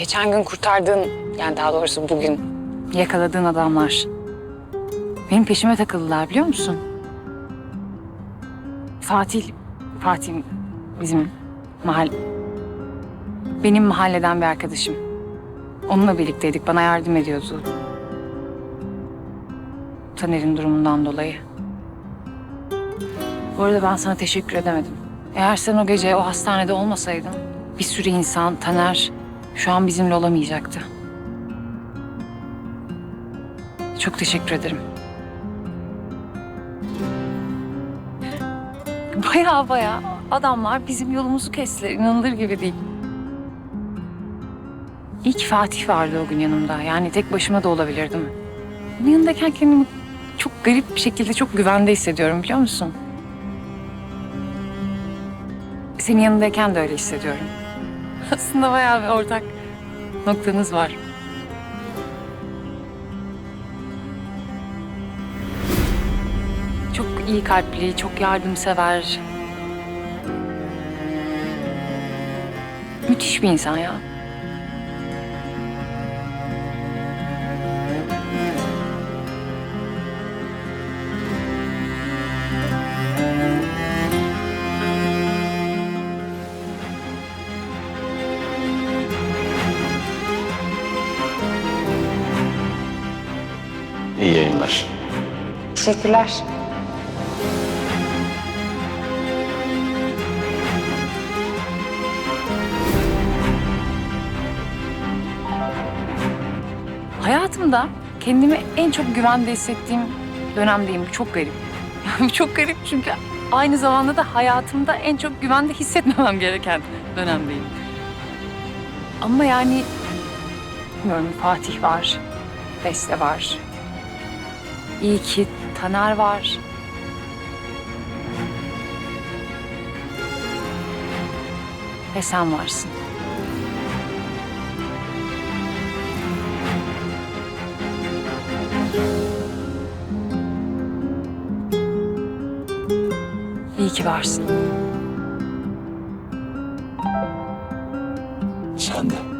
Geçen gün kurtardığın, yani daha doğrusu bugün yakaladığın adamlar benim peşime takıldılar biliyor musun? Fatih, Fatih bizim mahalle, benim mahalleden bir arkadaşım. Onunla birlikteydik, bana yardım ediyordu. Taner'in durumundan dolayı. Bu arada ben sana teşekkür edemedim. Eğer sen o gece o hastanede olmasaydın bir sürü insan, Taner şu an bizimle olamayacaktı. Çok teşekkür ederim. Baya baya adamlar bizim yolumuzu kestiler. İnanılır gibi değil. İyi ki Fatih vardı o gün yanımda. Yani tek başıma da olabilirdim. Onun yanındayken kendimi çok garip bir şekilde çok güvende hissediyorum biliyor musun? Senin yanındayken de öyle hissediyorum. Aslında bayağı bir ortak noktanız var. Çok iyi kalpli, çok yardımsever. Müthiş bir insan ya. İyi yayınlar. Teşekkürler. Hayatımda kendimi en çok güvende hissettiğim dönemdeyim. Bu çok garip. Yani çok garip çünkü aynı zamanda da hayatımda en çok güvende hissetmemem gereken dönemdeyim. Ama yani bilmiyorum Fatih var, Beste var, İyi ki Taner var. Ve sen varsın. İyi ki varsın. Sen de.